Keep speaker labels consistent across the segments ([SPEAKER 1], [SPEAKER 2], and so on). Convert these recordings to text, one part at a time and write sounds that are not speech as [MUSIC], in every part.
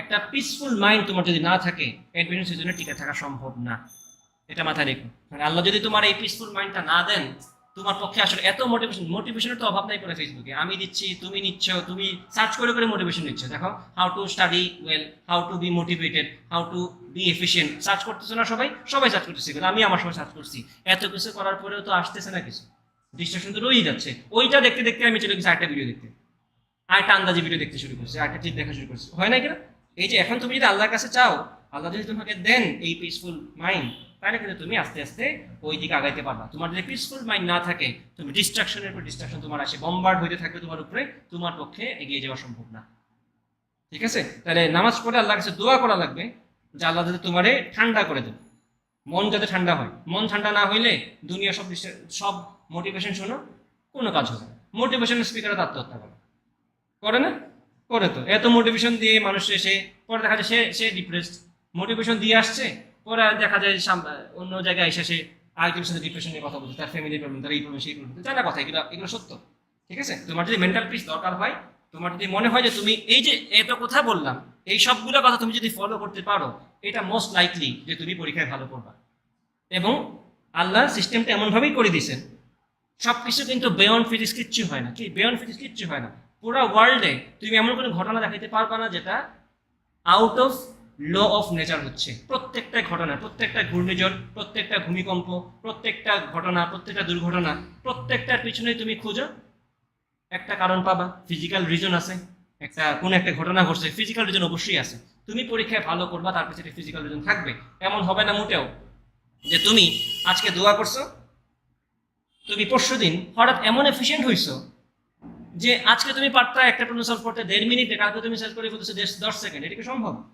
[SPEAKER 1] একটা peaceful mind তোমার যদি না থাকে অ্যাডভেঞ্চার সিজনে টিকে থাকা সম্ভব না। এটা মাথায় রেখো। মানে আল্লাহ যদি তোমার এই পিসফুল মাইন্ডটা না দেন, তোমার পক্ষে আসলে এত মোটিভেশন মোটিভেশনের তো অভাব নাই করে ফেসবুকে আমি দিচ্ছি, তুমি নিচ্ছ, তুমি সার্চ করে করে মোটিভেশন নিচ্ছ। দেখো how to study well how to be motivated how to be efficient search করতেছো না সবাই? সবাই সার্চ করতেছে। কিন্তু আমি আমার সময় সার্চ করছি। এত কিছু করার পরেও তো আসতেছে না কিছু। ডিস্ট্রাকশন তো রয়েই যাচ্ছে। ওইটা দেখতে দেখতে আমি চলে গেছি আরেকটা ভিডিও দেখতে। আরেকটা আন্দাজি ভিডিও দেখতে শুরু করছি, আরেকটা টিপ দেখা শুরু করছি। হয় না? কিনা এই যে এখন তুমি যদি আল্লাহর কাছে চাও, আল্লাহ যদি তোমাকে দেন এই পিসফুল মাইন্ড তাহলে কিন্তু তুমি আস্তে আস্তে ওই দিকে আগাইতে পারবা। তোমার যদি পিসফুল মাইন্ড না থাকে, তুমি ডিস্ট্রাকশনের উপর ডিস্ট্রাকশন তোমার আসে বম্বার্ড হইতে থাকবে তোমার উপরে, তোমার পক্ষে এগিয়ে যাওয়া সম্ভব না। ঠিক আছে? তাহলে নামাজ পড়ে আল্লাহর কাছে দোয়া করা লাগবে যে আল্লাহ যাতে তোমারে ঠান্ডা করে দেবে মন যাতে ঠান্ডা হয়। মন ঠান্ডা না হইলে দুনিয়া সব সব মোটিভেশন শোনো, কোনো কাজ হবে না। মোটিভেশন স্পিকারে আত্মহত্যা করে। করে না? করে তো। এত মোটিভেশন দিয়ে মানুষ এসে, পরে দেখা যায় সে সে ডিপ্রেসড মোটিভেশন দিয়ে আসছে, পরে দেখা যায় অন্য জায়গায় এসে সে আরেকজনের সাথে ডিপ্রেশন নিয়ে কথা বলছে, তার ফ্যামিলি প্রবলেম তার এই প্রবলেম সেই প্রবলেম জানা কথা, এগুলো এগুলো সত্য। ঠিক আছে? তোমার যদি মেন্টাল পিস দরকার হয়, তোমার যদি মনে হয় যে তুমি এই যে এত কথা বললাম, এই সবগুলো কথা তুমি যদি ফলো করতে পারো, এটা মোস্ট লাইকলি যে তুমি পরীক্ষায় ভালো করবা এবং আল্লাহ সিস্টেমটা এমনভাবেই করে দিয়েছেন সব কিছু কিন্তু বেয়ন ফিজিক্স কিচ্ছু হয় না। কি? বেয়ন ফিজিক্স কিচ্ছু হয় না। পুরো ওয়ার্ল্ডে তুমি এমন কোনো ঘটনা দেখাইতে পারবা না যেটা out of law of nature হচ্ছে। প্রত্যেকটা ঘটনা, প্রত্যেকটা ঘূর্ণিঝড়, প্রত্যেকটা ভূমিকম্প, প্রত্যেকটা ঘটনা, প্রত্যেকটা দুর্ঘটনা, প্রত্যেকটার পিছনে তুমি খুঁজো। একটা কারণ পাবা ফিজিক্যাল রিজন আছে। একটা, কোন একটা ঘটনা ঘটছে ফিজিক্যাল রিজন অবশ্যই আছে। তুমি পরীক্ষায় ভালো করবা, তার পিছনে ফিজিক্যাল রিজন থাকবে। এমন হবে না মোটেও যে তুমি আজকে দোয়া করছ, তুমি পরশু দিন হঠাৎ এমন এফিসিয়েন্ট হইছো যে আজকে তুমি পারতা একটা প্রশ্ন সলভ করতে দেড় মিনিটে, কালকে তুমি সেলফ করে ফেলতেছো দেড়- দশ সেকেন্ড এটা কি সম্ভব?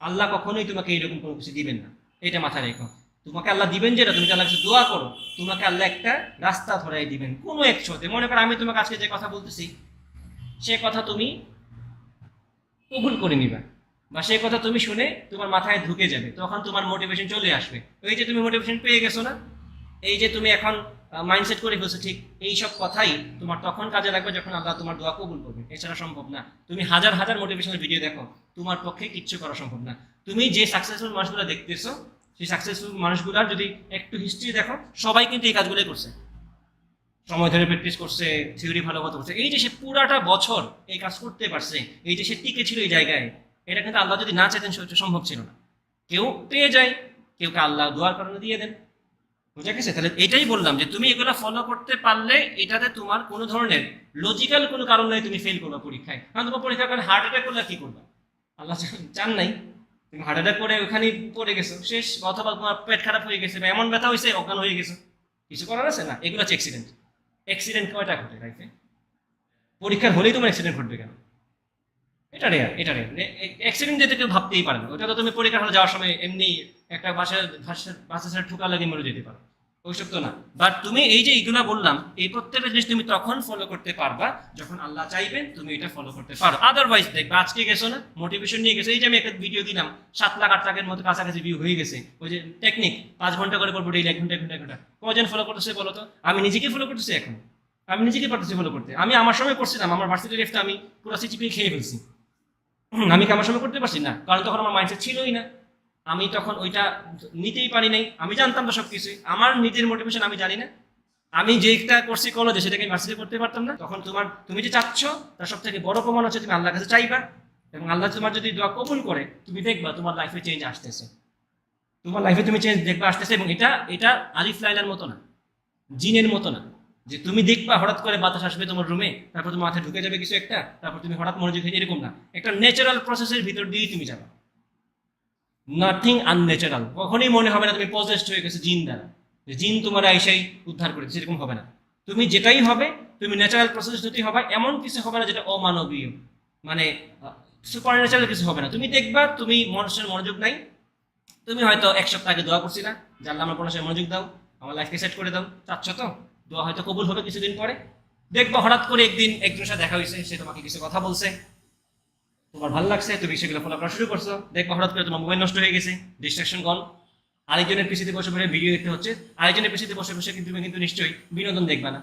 [SPEAKER 1] আল্লাহ কখনোই তোমাকে এইরকম কোনো কিছু দিবেন না। এটা মাথায় রেখো। তোমাকে আল্লাহ দিবেন যেটা, তুমি আল্লাহ কাছে দোয়া করো, তোমাকে আল্লাহ একটা রাস্তা ধরাই দিবেন, কোনো এক ছোতে মনে করো আমি তোমাকে আজকে যে কথা বলতেছি, সে কথা তুমি কবুল করে নিবা বা সেই কথা তুমি শুনে তোমার মাথায় ঢুকে যাবে, তখন তোমার মোটিভেশন চলে আসবে। এই যে তুমি মোটিভেশন পেয়ে গেছো না, এই যে তুমি এখন মাইন্ডসেট করে ফেলছো ঠিক, এই সব কথাই তোমার তখন কাজে লাগবে যখন আল্লাহ তোমার দোয়া কবুল করবে। এছাড়া সম্ভব না। তুমি হাজার হাজার মোটিভেশনাল ভিডিও দেখো। তোমার পক্ষে কিচ্ছু করা সম্ভব না। তুমি যে সাকসেসফুল মানুষগুলো দেখতেছো, সেই সাকসেসফুল মানুষগুলোর যদি একটু হিস্ট্রি দেখো, সবাই কিন্তু এই কাজগুলোই করছে। সময় ধরে প্র্যাকটিস করছে থিওরি ভালো মতো করছে। এই যে সে পুরাটা বছর এই কাজ করতে পারছে, এই যে সে টিকে ছিল এই জায়গায়, এটা কিন্তু আল্লাহ যদি না চাইতেন সেটা সম্ভব ছিল না। কেউ পেয়ে যায় কেউ কে আল্লাহ দোয়ার কারণে দিয়ে দেন। বুঝা গেছে? তাহলে এটাই বললাম যে তুমি এগুলো ফলো করতে পারলে এটাতে তোমার কোনো ধরনের লজিক্যাল কোনো কারণ নাই তুমি ফেল করবে পরীক্ষায়। কারণ তোমার পরীক্ষা করে হার্ট অ্যাটাক করলে কি করবে? আল্লাহ চান- নাই। তুমি হার্ট অ্যাটাক করে ওখানে পড়ে গেছো। শেষ অথবা তোমার পেট খারাপ হয়ে গেছে বা এমন ব্যথা হয়েছে, অজ্ঞান হয়ে গেছো। কিছু করার আছে? না, এগুলো হচ্ছে অ্যাক্সিডেন্ট অ্যাক্সিডেন্ট কয়টা ঘটে লাইফে পরীক্ষার হলেই তোমার অ্যাক্সিডেন্ট ঘটবে কেন? এটা রেয়ার এটা রেয়ার অ্যাক্সিডেন্ট যেতে কেউ ভাবতেই পারে না। ওটা তো তুমি পরীক্ষার হলে যাওয়ার সময় এমনি একটা বাসার বাসার বাসের ঠুকা লাগিয়ে মরে যেতে পারো। ওইসব তো না। বাট তুমি এই যে এইগুলা বললাম, এই প্রত্যেকটা জিনিস তুমি তখন ফলো করতে পারবা, যখন আল্লাহ চাইবেন তুমি এটা ফলো করতে পারো। আদারওয়াইজ দেখবে আজকে গেছো না মোটিভেশন নিয়ে গেছো। এই যে আমি একটা ভিডিও দিলাম, সাত লাখ, আট লাখের মতো কাছাকাছি ভিউ হয়ে গেছে। ওই যে টেকনিক পাঁচ ঘণ্টা করে করব ডেইলি এক ঘণ্টা এক ঘণ্টা ঘণ্টা। কজন ফলো করতেছে বলো তো? আমি নিজেকে ফলো করতেছি এখন। আমি নিজেকে পারতেছি ফলো করতে। আমি আমার সময় করছিলাম, আমার ভার্সিটি লেফটে আমি পুরো সিচিপি খেয়ে ফেলছি। [CLEARS THROAT] আমি কি আমার সময় করতে পারছি? না। কারণ তখন আমার মাইন্ডসেট ছিলই না। আমি তখন ওইটা নিতেই পারি নাই। আমি জানতাম তো সবকিছুই। আমার নিজের মোটিভেশন আমি জানি না। আমি যেটা করছি কলেজে সেটাকে আমি ভার্সিটি করতে পারতাম না। তখন তোমার, তুমি যে চাচ্ছ, তার সব থেকে বড় প্রমাণ হচ্ছে তুমি আল্লাহর কাছে চাইবা। এবং আল্লাহ তোমার যদি দোয়া কবুল করে, তুমি দেখবা তোমার লাইফে চেঞ্জ আসতেছে। তোমার লাইফে তুমি চেঞ্জ দেখবা, আসতেছে। এবং এটা এটা আলিফ লাইলার মতো না। জিনের মতো না। যে তুমি দেখবা হঠাৎ করে বাতাস আসবে তোমার রুমে তারপর তোমার মাথায় ঢুকে যাবে কিছু একটা, তারপর তুমি হঠাৎ মনোযোগ হয়ে এরকম না। একটা ন্যাচারাল প্রসেসের ভিতর দিয়েই তুমি যাবা। নাথিং আনন্যাচারাল কখনোই মনে হবে না তুমি পজেস্ট হয়ে গেছে জিন দ্বারা। যে জিন তোমার আইসাই উদ্ধার করেছে, সেরকম হবে না। তুমি যেটাই হবে, তুমি ন্যাচারাল প্রসেস যদি হবে, এমন কিছু হবে না যেটা অমানবীয়। মানে সুপার ন্যাচারাল কিছু হবে না। তুমি দেখবা, তুমি মানুষের মনোযোগ নাই। তুমি হয়তো এক সপ্তাহ আগে দোয়া করছি না জানলাম আমার কোনো মনোযোগ দাও, আমার লাইফকে সেট করে দাও। চাচ্ছ তো? দোয়া হয়তো কবুল হবে কিছুদিন পরে। দেখবা, হঠাৎ করে একদিন একজনের সাথে দেখা হয়েছে, সে তোমাকে কিছু কথা বলছে। তোমার ভালো লাগছে, তুমি সেগুলো ফলো করা শুরু করছ। দেখবা, হঠাৎ করে তোমার মোবাইল নষ্ট হয়ে গেছে ডিস্ট্রাকশন গন আরেকজনের পিছিয়ে বসে বসে ভিডিও দেখতে হচ্ছে। আরেকজনের পিছিয়ে বসে বসে কিন্তু তুমি কিন্তু নিশ্চয়ই বিনোদন দেখবে না।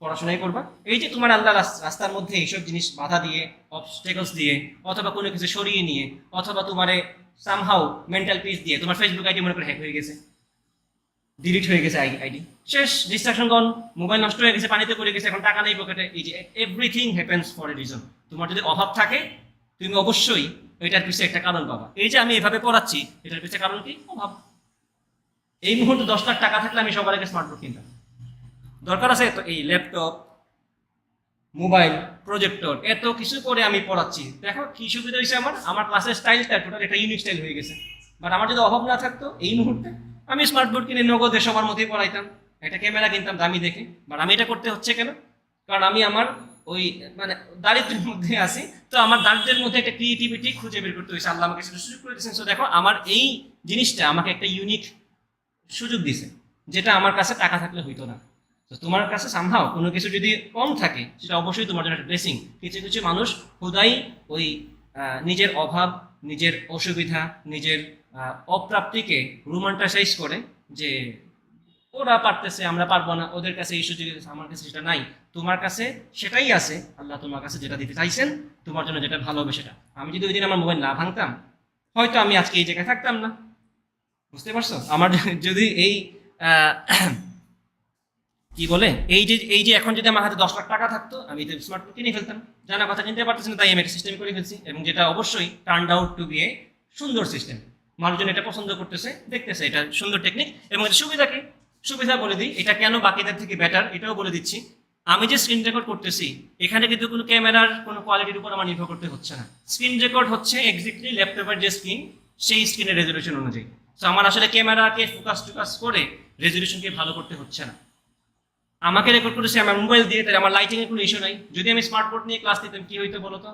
[SPEAKER 1] পড়াশোনাই করবা। এই যে তোমার আল্লাহ রাস- রাস্তার মধ্যে এইসব জিনিস বাধা দিয়ে অবস্টেকলস দিয়ে, অথবা কোনো কিছু সরিয়ে নিয়ে, অথবা তোমারে সামহাউ মেন্টাল পিস দিয়ে, তোমার ফেসবুক আইডি মনে করে হ্যাক হয়ে গেছে। ডিলিট হয়ে গেছে আইডি শেষ ডিস্ট্রাকশন গন মোবাইল নষ্ট হয়ে গেছে, পানিতে পড়ে গেছে, এখন টাকা নেই পকেটে এই যে everything happens for a reason তোমার যদি অভাব থাকে, তুমি অবশ্যই এটার পিছনে একটা কারণ পাবা। এই যে আমি এভাবে পড়াচ্ছি, এটার পিছনে কারণ কি? অভাব। এই মুহূর্তে দশ লাখ টাকা থাকলে আমি সবার আগে স্মার্টফোন কিনতাম। দরকার আছে তো এই ল্যাপটপ মোবাইল প্রজেক্টর এত কিছু করে আমি পড়াচ্ছি। দেখো, কি সুবিধা হয়েছে আমার? আমার ক্লাসের স্টাইলটা টোটাল একটা ইউনিক স্টাইল হয়ে গেছে। বাট আমার যদি অভাব না থাকতো, এই মুহূর্তে আমি স্মার্টবোর্ড কিনে নগদে সবার মধ্যেই পড়াইতাম। একটা ক্যামেরা কিনতাম দামি দেখে। বাট আমি এটা করতে হচ্ছে কেন? কারণ আমি আমার ওই মানে দারিদ্রের মধ্যে আছি। তো আমার দারিদ্রের মধ্যে একটা ক্রিয়েটিভিটি খুঁজে বের করতে হয়েছে। আল্লাহ আমাকে সুযোগ করে দিয়েছেন। So দেখো, আমার এই জিনিসটা আমাকে একটা ইউনিক সুযোগ দিছে যেটা আমার কাছে টাকা থাকলে হইতো না। তো তোমার কাছে সামহাও কোনো কিছু যদি কম থাকে, সেটা অবশ্যই তোমার জন্য একটা ব্লেসিং কিছু কিছু মানুষ হুদাই ওই নিজের অভাব, নিজের অসুবিধা, নিজের অপ্রাপ্তিকে রোমান্টাসাইজ করে যে ওরা পারতেছে, আমরা পারব না, ওদের কাছে এই সুযোগ আমার কাছে সেটা নাই, তোমার কাছে সেটাই আছে, আল্লাহ তোমার কাছে যেটা দিতে চাইছেন, তোমার জন্য যেটা ভালো হবে সেটা। আমি যদি ওই দিন আমার মোবাইল না ভাঙতাম, হয়তো আমি আজকে এই জায়গায় থাকতাম না। বুঝতে পারছ? আমার যদি এই [CLEARS THROAT] কি বলে? এই যে এই যে এখন যদি আমার হাতে দশ লাখ টাকা থাকতো, আমি স্মার্টফোন কিনে ফেলতাম। জানা কথা কিনতে পারতেছি না, তাই আমি একটা সিস্টেম করে ফেলছি। এবং যেটা অবশ্যই turn out to be a সুন্দর সিস্টেম মানুষজন এটা পছন্দ করতেছে, দেখতেছে, এটা সুন্দর টেকনিক এবং এর সুবিধা কি? সুবিধা বলে দিই, এটা কেন বাকিদের থেকে বেটার এটাও বলে দিচ্ছি। আমি যে স্ক্রিন রেকর্ড করতেছি, এখানে কিন্তু কোনো ক্যামেরার কোনো কোয়ালিটির উপর আমার নির্ভর করতে হচ্ছে না। স্ক্রিন রেকর্ড হচ্ছে এক্স্যাক্টলি ল্যাপটপের যে স্ক্রিন সেই স্ক্রিনের রেজলিউশন অনুযায়ী। তো আমার আসলে ক্যামেরাকে ফোকাস টোকাস করে রেজলিউশনকে ভালো করতে হচ্ছে না। আমাকে রেকর্ড করেছি আমার মোবাইল দিয়ে, তাহলে আমার লাইটিংয়ের কোনো ইস্যু নাই। যদি আমি স্মার্ট বোর্ড নিয়ে ক্লাস দিতাম কি হইতো বলতো?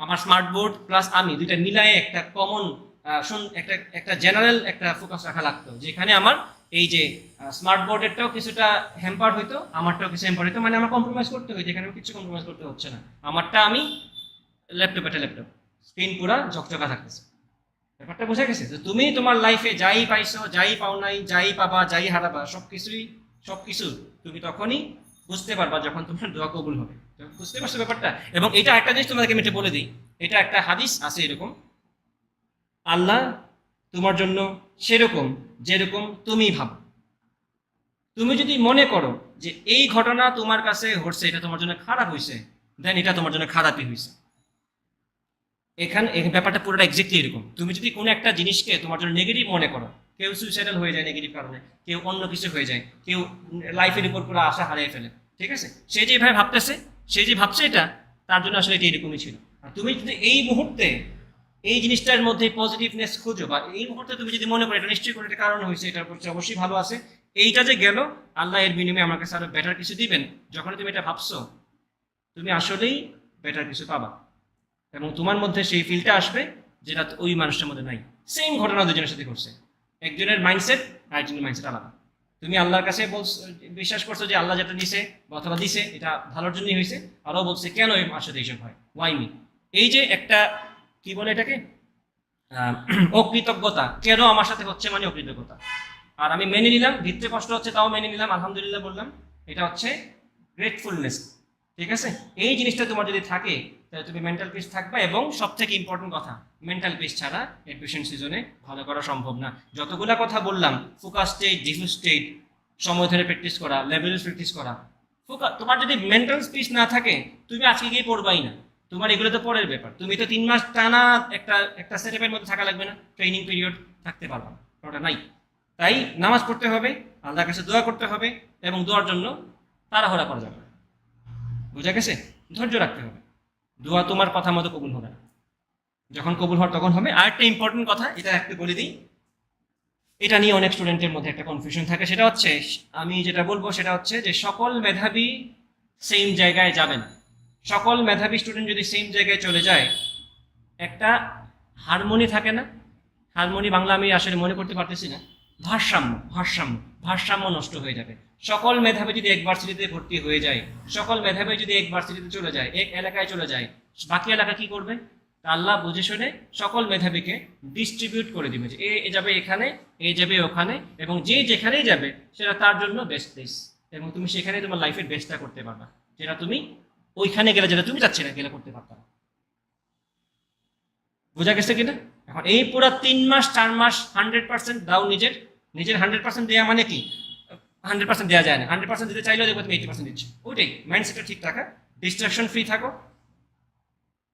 [SPEAKER 1] আমার স্মার্ট বোর্ড প্লাস আমি, দুইটা মিলায়ে একটা কমন একটা একটা জেনারেল একটা ফোকাস রাখা লাগতো। যেখানে আমার এই যে স্মার্ট বোর্ডেরটাও কিছুটা হ্যাম্পার হইতো, আমারটাও কিছু হ্যাম্পার হইতো মানে আমার কম্প্রোমাইজ করতে হইতো, এখানে কিছু কম্প্রোমাইজ করতে হচ্ছে না। আমারটা আমি ল্যাপটপ একটা ল্যাপটপ স্ক্রিন পুরা ঝকঝকা থাকতেছে। ব্যাপারটা বোঝা গেছে? যে তুমি তোমার লাইফে যাই পাইছো, যাই পাও নাই, যাই পাবা, যাই হারাবা সব কিছুই সব কিছু তুমি তখনই বুঝতে পারবা যখন তোমার দোয়া কবুল হবে। বুঝতে পারছ ব্যাপারটা? এবং এটা একটা জিনিস তোমাদেরকে আমি বলে দিই। এটা একটা হাদিস আছে এরকম। আল্লাহ তোমার জন্য সেরকম যেরকম তুমি ভাবো। তুমি যদি মনে করো যে এই ঘটনা তোমার কাছে ঘটছে, এটা তোমার জন্য খারাপ হয়েছে দেন এটা তোমার জন্য খারাপই হয়েছে এখানে ব্যাপারটা পুরোটা এক্স্যাক্টলি এরকম। তুমি যদি কোনো একটা জিনিসকে তোমার জন্য নেগেটিভ মনে করো, কেউ সুইসাইডাল হয়ে যায় নেগেটিভ কারণে, কেউ অন্য কিছু হয়ে যায়, কেউ লাইফের উপর পুরো আশা হারিয়ে ফেলে, ঠিক আছে? সে যেভাবে ভাবতেছে, সে যে ভাবছে এটা, তার জন্য আসলে এটা এরকমই ছিল। আর তুমি যদি এই মুহূর্তে এই জিনিসটার মধ্যে পজিটিভনেস খুঁজো বা এই মুহূর্তে তুমি যদি মনে করো, এটা নিশ্চয়ই কোনো একটা কারণ হয়েছে, এটার প্রতি অবশ্যই ভালো আছে, এইটা যে গেল, আল্লাহ এর বিনিময়ে আমার কাছে আরও বেটার কিছু দিবেন। যখন তুমি এটা ভাবছ, তুমি আসলেই বেটার কিছু পাবা। এবং তোমার মধ্যে সেই ফিলটা আসবে যেটা ওই মানুষটার মধ্যে নাই। সেম ঘটনা দুজনের সাথে ঘটছে। একজনের মাইন্ডসেট আরেকজনের মাইন্ডসেট আলাদা। তুমি আল্লাহর কাছে বলছ, বিশ্বাস করছ যে আল্লাহ যেটা বা অথবা দিছে, এটা ভালোর জন্যই হয়েছে, আরও বলছে, কেন এই সাথে এইসব হয়? ওয়াই মি এই যে একটা কি বলে এটাকে? [CLEARS THROAT] অকৃতজ্ঞতা। কেন আমার সাথে হচ্ছে মানে অকৃতজ্ঞতা? আর আমি মেনে নিলাম, ভিতরে কষ্ট হচ্ছে, তাও মেনে নিলাম, আলহামদুলিল্লাহ বললাম। এটা হচ্ছে গ্রেটফুলনেস ঠিক আছে? এই জিনিসটা তোমার যদি থাকে, তাহলে তুমি মেন্টাল পিস থাকবে এবং সব থেকে ইম্পর্টেন্ট কথা মেন্টাল পিস ছাড়া এডমিশন সিজনে ভালো করা সম্ভব না। যতগুলা কথা বললাম ফোকাস স্টেট ডিফিউজ স্টেট সময় ধরে প্র্যাকটিস করা লেভেল প্র্যাকটিস করা ফোকাস তোমার যদি মেন্টাল পিস না থাকে, তুমি আজকে গিয়ে পড়বাই না। তোমার এগুলো তো পরের ব্যাপার। তুমি তো তিন মাস টানা একটা একটা সেটআপের মধ্যে থাকা লাগবে না। ট্রেনিং পিরিয়ড থাকতে পারবা ওটা নাই। তাই নামাজ পড়তে হবে, আল্লাহর কাছে দোয়া করতে হবে এবং দোয়ার জন্য তাড়াহুড়া করা যাবে। বুঝা গেছে? ধৈর্য রাখতে হবে। দোয়া তোমার কথা মতো কবুল হবে না। যখন কবুল হওয়ার তখন হবে। আর একটা ইম্পর্টেন্ট কথা, এটা একটু বলে দিই। এটা নিয়ে অনেক স্টুডেন্টের মধ্যে একটা কনফিউশন থাকে। সেটা হচ্ছে, আমি যেটা বলব সেটা হচ্ছে যে সকল মেধাবী সেম জায়গায় যাবে না। সকল মেধাবী স্টুডেন্ট যদি সেম জায়গায় চলে যায়, একটা হারমোনি থাকে না? হারমোনি বাংলা আমি আসলে মনে করতে পারতেছি না। ভারসাম্য ভারসাম্য ভারসাম্য নষ্ট হয়ে যাবে। সকল মেধাবী যদি এক ভার্সিটিতে ভর্তি হয়ে যায়, সকল মেধাবী যদি এক ভার্সিটিতে চলে যায়, এক এলাকায় চলে যায়, বাকি এলাকা কি করবে? আল্লাহ বুঝে শুনে সকল মেধাবীকে ডিস্ট্রিবিউট করে দিবে যে এ এ যাবে এখানে, এ যাবে ওখানে এবং যে যেখানেই যাবে, সেটা তার জন্য বেস্ট প্লেস এবং তুমি সেখানে তোমার লাইফের বেস্টটা করতে পারবা। যেটা তুমি ওইখানে গেলে যেটা তুমি যাচ্ছি না গেলে করতে পারতা না। বোঝা গেছে কিনা? এখন এই পুরো তিন মাস, চার মাস হান্ড্রেড পার্সেন্ট দাও নিজের। নিজের হান্ড্রেড পার্সেন্ট দেওয়া মানে কি? হান্ড্রেড পার্সেন্ট দেওয়া যায় না। হান্ড্রেড পার্সেন্ট দিতে চাইলেও দেখব তুমি এইটি পার্সেন্ট দিচ্ছ। ওইটাই। মাইন্ডসেটটা ঠিক থাকা ডিস্ট্রাকশন ফ্রি থাকো।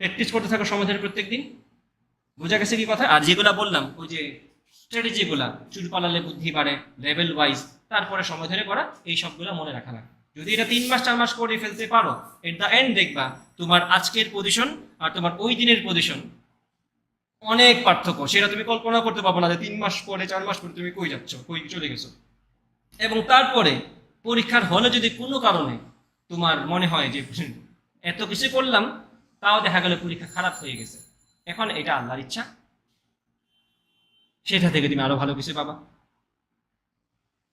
[SPEAKER 1] প্র্যাকটিস করতে থাকো সমাধানের প্রত্যেক দিন বোঝা গেছে কি কথা? আর যেগুলা বললাম, ওই যে স্ট্র্যাটেজিগুলা চুল পালালে বুদ্ধি বাড়ে লেভেল ওয়াইজ তারপরে সময় ধরে করা এই সবগুলো মনে রাখা লাগে যদি এটা তিন মাস, চার মাস করে ফেলতে পারো এট দ্য এন্ড দেখবা তোমার আজকের পজিশন আর তোমার ওই দিনের পজিশন অনেক পার্থক্য। সেটা তুমি কল্পনা করতে পারব না যে তিন মাস পরে, চার মাস পরে তুমি কই যাচ্ছ, কই চলে গেছো। এবং তারপরে পরীক্ষার হলে যদি কোনো কারণে তোমার মনে হয় যে এত কিছু করলাম, তাও দেখা গেল পরীক্ষা খারাপ হয়ে গেছে। এখন এটা আল্লাহর ইচ্ছা। সেটা থেকে তুমি আরও ভালো কিছু পাবা।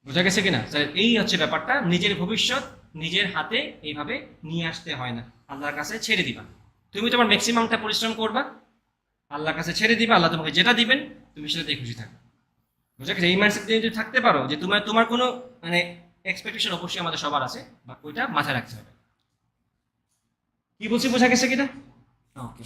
[SPEAKER 1] বোঝা গেছে কিনা? তাহলে এই হচ্ছে ব্যাপারটা, নিজের ভবিষ্যৎ নিজের হাতে এইভাবে নিয়ে আসতে হয় না। আল্লাহর কাছে ছেড়ে দিবা। তুমি তোমার ম্যাক্সিমামটা পরিশ্রম করবা, আল্লাহর কাছে ছেড়ে দিবা, আল্লাহ তোমাকে যেটা দিবেন, তুমি সেটাতেই খুশি থাকবে। বুঝা গেছে? এই মাইন্ডসেট যদি থাকতে পারো যে তোমার তোমার কোনো মানে এক্সপেকটেশন অবশ্যই আমাদের সবার আছে বা ওইটা মাথায় রাখতে হবে। কি বলছি, বোঝা গেছে কিনা? ওকে